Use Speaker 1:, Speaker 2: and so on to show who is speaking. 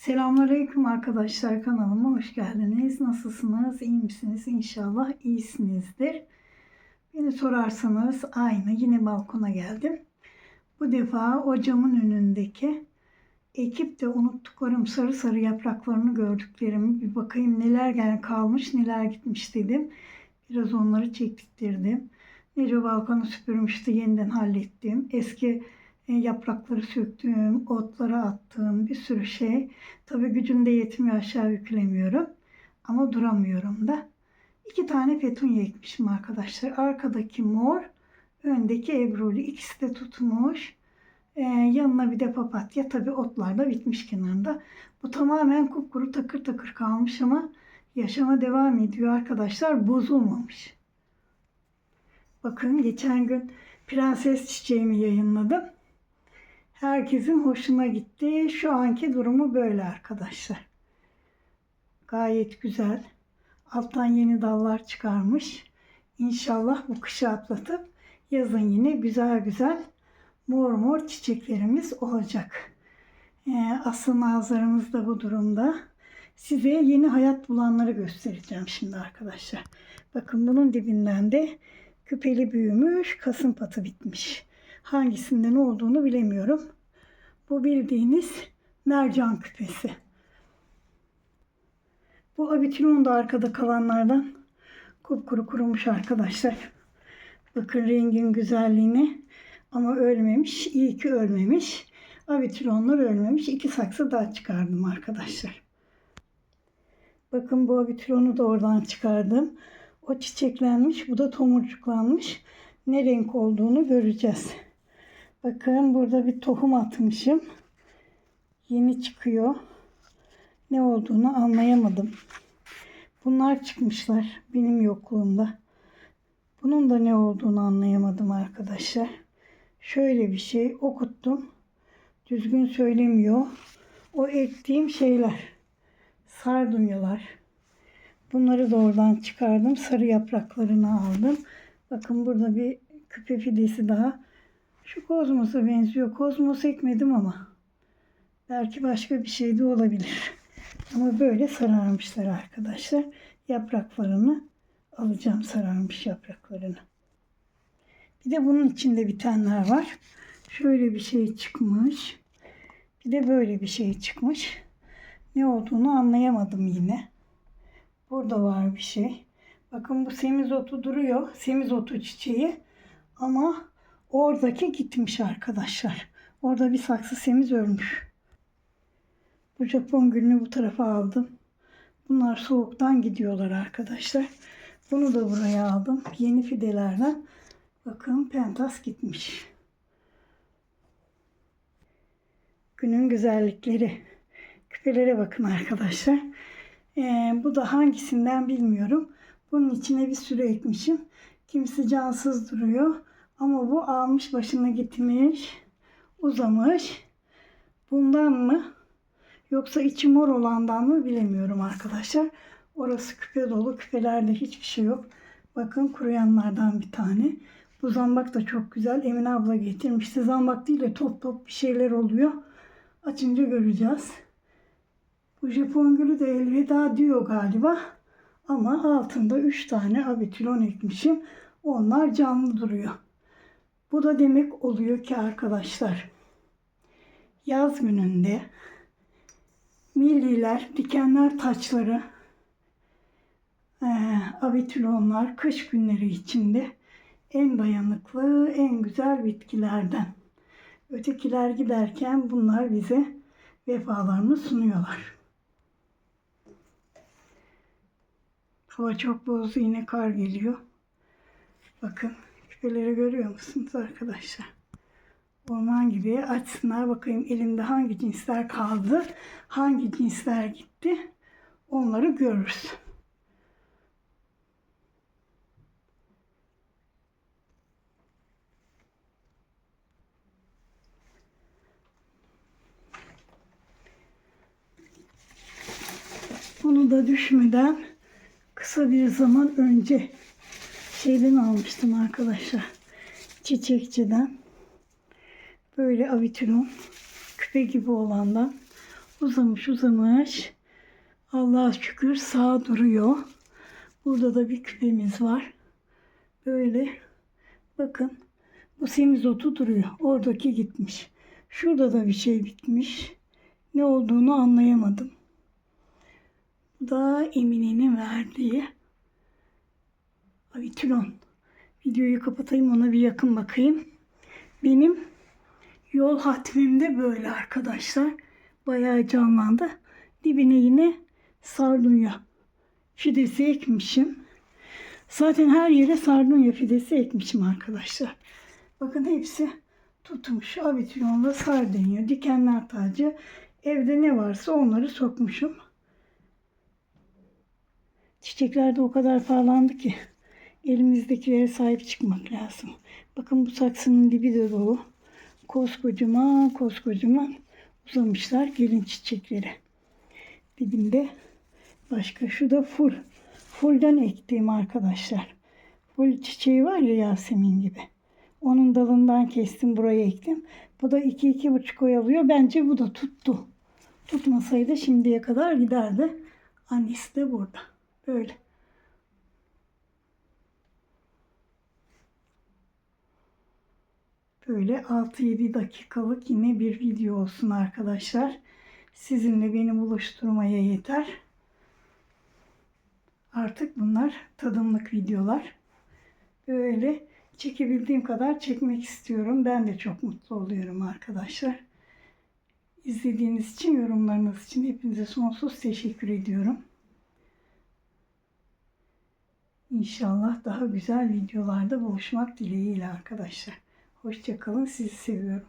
Speaker 1: Selamünaleyküm arkadaşlar kanalıma hoş geldiniz. Nasılsınız? İyi misiniz? İnşallah iyisinizdir. Beni sorarsanız aynı yine balkona geldim. Bu defa ocağımın önündeki ekip de unuttuklarım sarı sarı yapraklarını gördüklerimi bir bakayım neler gel kalmış neler gitmiş dedim. Biraz onları çektirdim. Nece balkonu süpürmüştü yeniden hallettim. Eski yaprakları söktüğüm, otlara attığım bir sürü şey. Tabi gücümde yetmiyor aşağı yüklemiyorum. Ama duramıyorum da. İki tane petunya ekmişim arkadaşlar. Arkadaki mor, öndeki ebruli. İkisi de tutmuş. Ee, yanına bir de papatya. Tabi otlar da bitmiş kenarında. Bu tamamen kupkuru takır takır kalmış ama yaşama devam ediyor arkadaşlar. Bozulmamış. Bakın geçen gün prenses çiçeğimi yayınladım. Herkesin hoşuna gitti. Şu anki durumu böyle arkadaşlar. Gayet güzel. Alttan yeni dallar çıkarmış. İnşallah bu kışı atlatıp yazın yine güzel güzel mor mor çiçeklerimiz olacak. Ee, asıl nazarımız da bu durumda. Size yeni hayat bulanları göstereceğim şimdi arkadaşlar. Bakın bunun dibinden de küpeli büyümüş, kasım patı bitmiş. Hangisinden olduğunu bilemiyorum. Bu bildiğiniz mercan küpesi. Bu abitilon da arkada kalanlardan kupkuru kurumuş arkadaşlar. Bakın rengin güzelliğine ama ölmemiş. İyi ki ölmemiş. Abitilonlar ölmemiş. İki saksı daha çıkardım arkadaşlar. Bakın bu abitilonu da oradan çıkardım. O çiçeklenmiş. Bu da tomurcuklanmış. Ne renk olduğunu göreceğiz. Bakın burada bir tohum atmışım. Yeni çıkıyor. Ne olduğunu anlayamadım. Bunlar çıkmışlar benim yokluğumda. Bunun da ne olduğunu anlayamadım arkadaşlar. Şöyle bir şey okuttum. Düzgün söylemiyor. O ektiğim şeyler. Sardunyalar. Bunları da oradan çıkardım. Sarı yapraklarını aldım. Bakın burada bir küpe fidesi daha. Şu kozmosa benziyor. Kozmos ekmedim ama. Belki başka bir şey de olabilir. Ama böyle sararmışlar arkadaşlar. Yapraklarını alacağım sararmış yapraklarını. Bir de bunun içinde bitenler var. Şöyle bir şey çıkmış. Bir de böyle bir şey çıkmış. Ne olduğunu anlayamadım yine. Burada var bir şey. Bakın bu semizotu duruyor. Semizotu çiçeği. Ama oradaki gitmiş arkadaşlar. Orada bir saksı semiz ölmüş. Bu Japon gülünü bu tarafa aldım. Bunlar soğuktan gidiyorlar arkadaşlar. Bunu da buraya aldım. Yeni fidelerden. Bakın pentas gitmiş. Günün güzellikleri. Küpelere bakın arkadaşlar. Ee, bu da hangisinden bilmiyorum. Bunun içine bir sürü ekmişim. Kimisi cansız duruyor. Ama bu almış başını gitmiş. Uzamış. Bundan mı? Yoksa içi mor olandan mı bilemiyorum arkadaşlar. Orası küpe dolu. Küpelerde hiçbir şey yok. Bakın kuruyanlardan bir tane. Bu zambak da çok güzel. Emine abla getirmişti. Zambak değil de top top bir şeyler oluyor. Açınca göreceğiz. Bu Japon gülü de elveda diyor galiba. Ama altında 3 tane abitilon ekmişim. Onlar canlı duruyor. Bu da demek oluyor ki arkadaşlar yaz gününde milliler, dikenler taçları, e, abitilonlar kış günleri içinde en dayanıklı, en güzel bitkilerden. Ötekiler giderken bunlar bize vefalarını sunuyorlar. Hava çok bozdu yine kar geliyor. Bakın küpeleri görüyor musunuz arkadaşlar? Orman gibi açsınlar bakayım elimde hangi cinsler kaldı, hangi cinsler gitti onları görürüz. Bunu da düşmeden kısa bir zaman önce şeyden almıştım arkadaşlar. Çiçekçiden. Böyle avitilon küpe gibi olandan Uzamış uzamış. Allah'a şükür sağ duruyor. Burada da bir küpemiz var. Böyle bakın bu semizotu duruyor. Oradaki gitmiş. Şurada da bir şey bitmiş. Ne olduğunu anlayamadım. Bu da Emine'nin verdiği Avitilon. Videoyu kapatayım ona bir yakın bakayım. Benim yol hatmim de böyle arkadaşlar. Bayağı canlandı. Dibine yine sardunya fidesi ekmişim. Zaten her yere sardunya fidesi ekmişim arkadaşlar. Bakın hepsi tutmuş. Avitilonla sardunya, dikenler tacı. Evde ne varsa onları sokmuşum. Çiçekler de o kadar pahalandı ki elimizdekilere sahip çıkmak lazım. Bakın bu saksının dibi de dolu. Koskocaman koskocaman uzamışlar gelin çiçekleri. Dibinde başka şu da full. Fullden ektiğim arkadaşlar. Full çiçeği var ya Yasemin gibi. Onun dalından kestim buraya ektim. Bu da 2-2,5 oy alıyor. Bence bu da tuttu. Tutmasaydı şimdiye kadar giderdi. Annesi de burada. Böyle. Böyle 6-7 dakikalık yine bir video olsun arkadaşlar. Sizinle beni buluşturmaya yeter. Artık bunlar tadımlık videolar. Böyle çekebildiğim kadar çekmek istiyorum. Ben de çok mutlu oluyorum arkadaşlar. İzlediğiniz için, yorumlarınız için hepinize sonsuz teşekkür ediyorum. İnşallah daha güzel videolarda buluşmak dileğiyle arkadaşlar. Hoşçakalın. Sizi seviyorum.